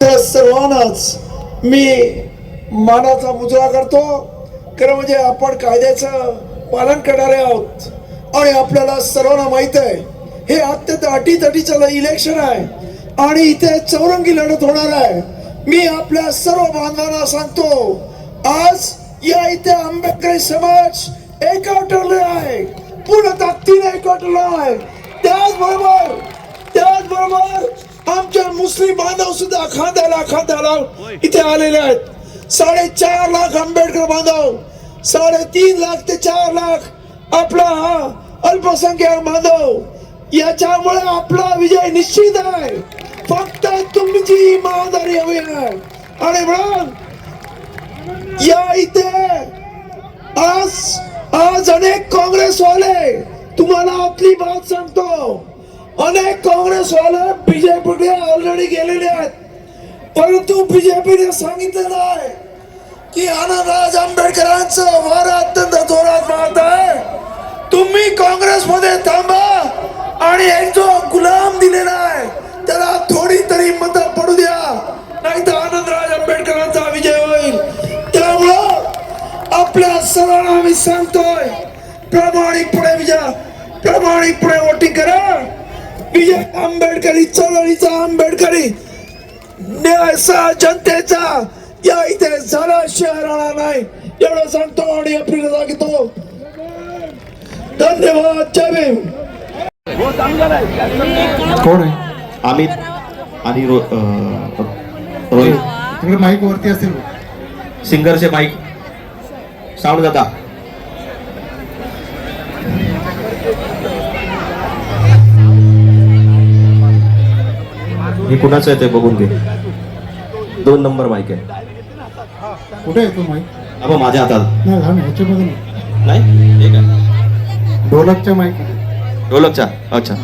त्या सर्वांनाच मी मानाचा मुजरा करतो. खरं म्हणजे आपण कायद्याचं पालन करणारे आहोत. आणि आपल्याला सर्वांना माहीत आहे हे अत्यंत अटीतटीचं इलेक्शन आहे. आणि इथे चौरंगी लढत होणार आहे. मी आपल्या सर्व बांधवांना सांगतो आज या इथे आंबेडकरी समाज एकवटलेला आहे. पूर्ण ताकदीने एकवटलेला आहे. त्याचबरोबर त्याचबरोबर मुस्लिम बांधव सुद्धा खांद्याला खांद्याला इथे आलेले आहेत. साडेचार लाख आंबेडकर बांधव साडेतीन लाख ते चार लाख आपला हा अल्पसंख्याक बांधव याच्यामुळे आपला विजय निश्चित आहे. फक्त तुमची इमानदारी हवी आहे. आणि म्हणून या इथे आज आज अनेक काँग्रेसवाले तुम्हाला आपली बात सांगतो. अनेक काँग्रेसवाले बीजेपीकडे ऑलरेडी गेलेले आहेत. परंतु बीजेपीने सांगितलेलं आहे की आनंदराज आंबेडकरांचं वार अत्यंत जोरात वाहत आहे तुम्ही काँग्रेसमध्ये थांबा आणि एक जो गुलाम दिलेला आहे. त्याला थोडी तरी मत पडू द्या. नाही तर आनंदराज आंबेडकरांचा विजय होईल. त्यामुळं आपल्या सर्वांना आम्ही सांगतोय प्रामाणिकपणे विजय प्रामाणिकपणे वोटिंग करा. विजय आंबेडकरी चळवळीचा आंबेडकरी न्यायचा जनतेचा. या इथे झाल्याशिवाय राहणार नाही. एवढं सांगतो आणि अप्रिल सांगतो. धन्यवाद जय भीम. कोण आहे? अमित आणि रो अं, रोहित. तिकडे माईक वरती असेल. सिंगरचे माईक साऊंड दादा हे कुणाचं आहे ते बघून घे. दोन नंबर माईक आहे. कुठे आहे तो माईक अबा माझ्या हातात. नाही ढोलकच्या माईक ढोलकच्या? अच्छा.